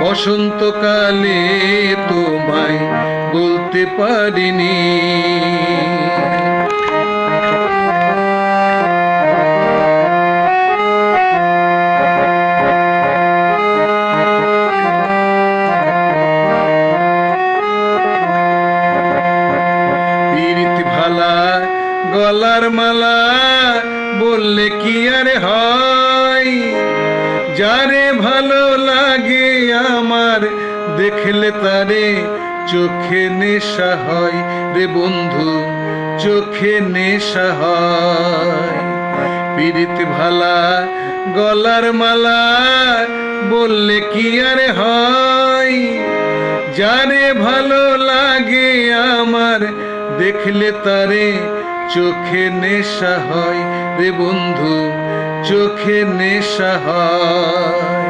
বসন্তকালে তোমায় বলতে পারিনি। গলার মালা বললে কি আর হয়? যারে ভালো লাগে আমার, দেখলে তারে চোখে নেশা হয়। রে বন্ধু, চোখে নেশা হয়। পীড়িত ভালা গলার মালা বললে কি আর হয়? যারে ভালো লাগে আমার, দেখলে তারে চোখে নেশা হয়। রে বন্ধু, চোখে নেশা হয়।